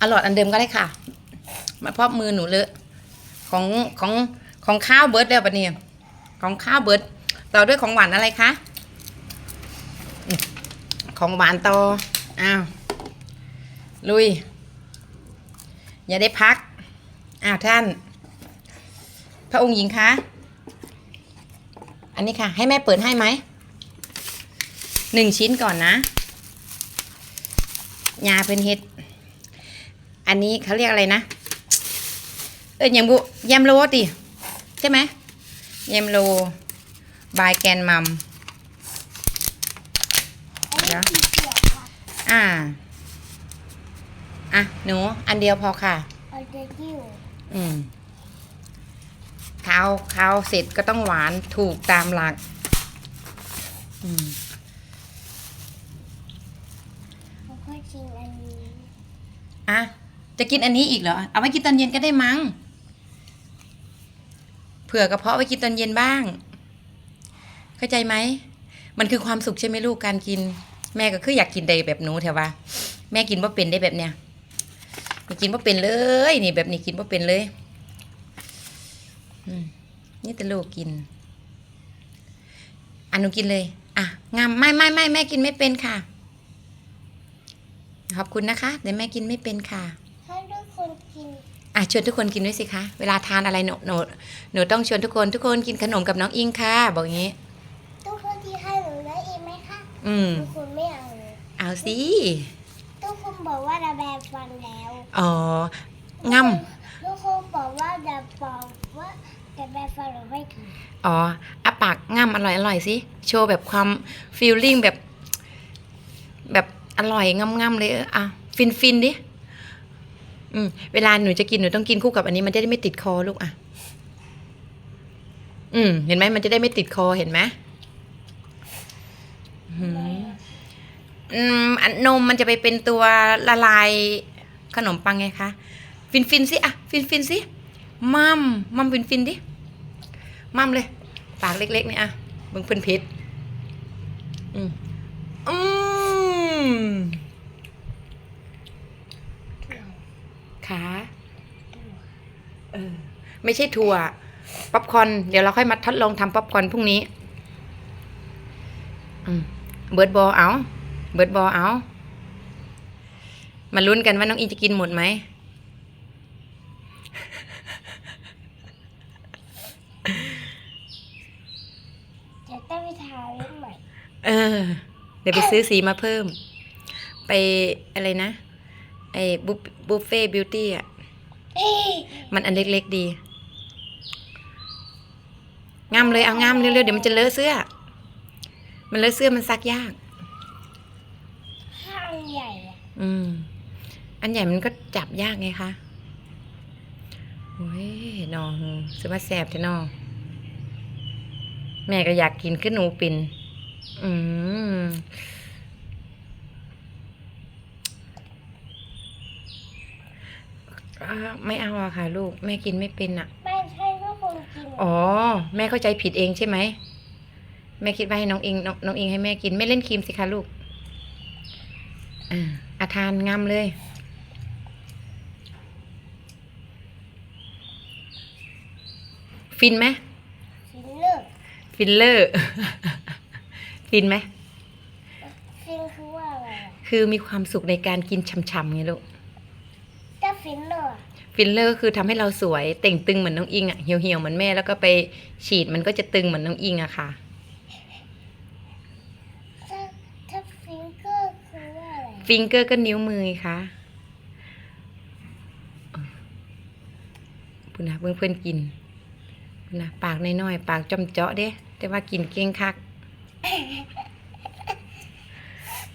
อร่อยอันเดิมก็ได้ค่ะมาเพราะมือหนูเลอะของของของข้าวเบิร์ดแล้วปะเนี่ยของข้าวเบิร์ดต่อด้วยของหวานอะไรคะของหวานต่ออ้าวลุย อย่าได้พักอ้าวท่าน พระองค์หญิงคะอันนี้ค่ะ ให้แม่เปิดให้ไหมหนึ่งชิ้นก่อนนะยาเป็นเห็ด อันนี้เขาเรียกอะไรนะ เออยังบุแยมโลติใช่ไหมแยมโลบายแกนมัมอันนี้เดี๋ยวสีเขียวค่ะอ่า อะ หนู อันเดียวพอค่ะเอาเดกิ้วอืมข้าวข้าวเสร็จก็ต้องหวานถูกตามหลัก อืมแล้วก็ชิมอันนี้อะ จะกินอันนี้อีกเหรอ เอาไว้กินตอนเย็นก็ได้มั้ง เผื่อกระเพาะไว้กินตอนเย็นบ้าง เข้าใจไหม มันคือความสุขใช่ไหมลูกการกิน แม่ก็คืออยากกินได้แบบหนูแถวว่าแม่กินว่าเป็นได้แบบเนี้ยไม่กินว่าเป็นเลย นี่แบบนี้กินว่าเป็นเลยอืมนี่แต่ลูกกินอันหนูกินเลย อะงามไม่ไม่ไม่แม่กินไม่เป็นค่ะ ขอบคุณนะคะเดี๋ยวแม่กินไม่เป็นค่ะ อะชวนทุกคนกินด้วยสิคะ เวลาทานอะไรหนูหนูหนูต้องชวนทุกคนทุกคนกินขนมกับน้องอิงค่ะ บอกอย่างนี้ ทุกคนที่ให้หนูได้อีกไหมคะอืม ทุกคนไม่เอาเลยเอาสิ ทุกคนบอกว่าระแบงฟันแล้วอ๋อ ง่ทุกคนบอกว่าจะบอกว่าระแบงฟันหรือไม่ถึงำอ๋ออาปากง่ำอร่อยอร่อยสิ โชว์แบบความฟีลลิ่งแบบ แบบอร่อยง่ำง่ำเลยเอออะฟินฟินดิ อืมเวลาหนูจะกินหนูต้องกินคู่กับอันนี้มันจะได้ไม่ติดคอลูกอะ อืม เห็นไหมมันจะได้ไม่ติดคอเห็นไหมอืมอันนมมันจะไปเป็นตัวละลายขนมปังไงคะฟินฟินสิอะฟินฟินสิมัมมัมฟินฟินดิมัมเลยปากเล็กๆนี่ยอะเบิ่งเพิ่นเพชรอืมอืม ขาเออไม่ใช่ถั่วป๊อปคอร์นเดี๋ยวเราค่อยมาทดลองทำป๊อปคอร์นพรุ่งนี้อืมเบิร์ดบอลเอาเบิร์ดบอลเอามาลุ้นกันว่าน้องอินจะกินหมดไหมจะต้องไปทาเล่นใหม่เออ เดี๋ยวไปซื้อสีมาเพิ่ม ไปอะไรนะ ไอ้บุฟบุฟเฟ่บิวตี้อะเอ้ยมันอันเล็กๆดีงามเลยเอางามเร็วๆเดี๋ยวมันจะเลอะเสื้อ มันเลอะเสื้อมันซักยากข้างใหญ่อะอืม อันใหญ่มันก็จับยากไงคะโอ้ยน้องซื้อมาแสบเถอะน้องแม่ก็อยากกินขึ้นหนูปินอืม อ่าไม่เอาอะค่ะ ลูกแม่กินไม่เป็นอะไม่ใช่ทุกคนกินอ๋อ แม่เข้าใจผิดเองใช่ไหมแม่คิดว่าให้น้องอิงน้องน้องอิงให้แม่กิน ไม่เล่นครีมสิคะลูกอ่าอาทานงามเลย ฟินไหมฟินเลิกฟินเลอร์ ฟินไหมฟินคือว่าอะไรอะ คือมีความสุขในการกินช่ำๆไงลูก ถ้าฟินเลิกอะ ฟิลเลอร์คือทำให้เราสวยเต่งตึงเหมือนน้องอิงอะเหี่ยวเหี่ยวๆเหมือนแม่แล้วก็ไปฉีดมันก็จะตึงเหมือนน้องอิงอะค่ะถ้าถ้าฟิงเกอร์คือว่าอะไรฟิงเกอร์ก็นิ้วมือไงคะปุ่นนะเพื่อนเพื่อนกินปุ่นนะปากน้อยๆปากจ้อมเจาะเด้แต่ว่ากินเก่งคัก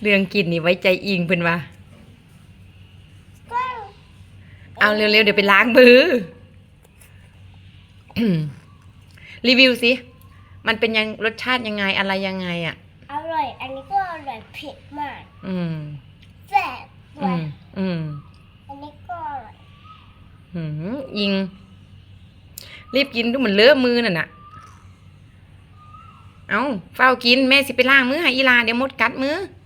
เรื่องกินนี่ไว้ใจอิงเพิ่นว่า เอาเร็วๆเดี๋ยวไปล้างมือ รีวิวสิ มันเป็นยังรสชาติยังไงอะไรยังไงอะ อร่อย อันนี้ก็อร่อยเผ็ดมากอืม แซ่บด้วอืยม อืม อันนี้ก็อร่อยหืมยิง รีบกินดูเหมือนเลอะมือน่ะน่ะ เอาเฝ้ากินแม่สิไปล้างมือให้อีลาเดี๋ยวมดกัดมืออ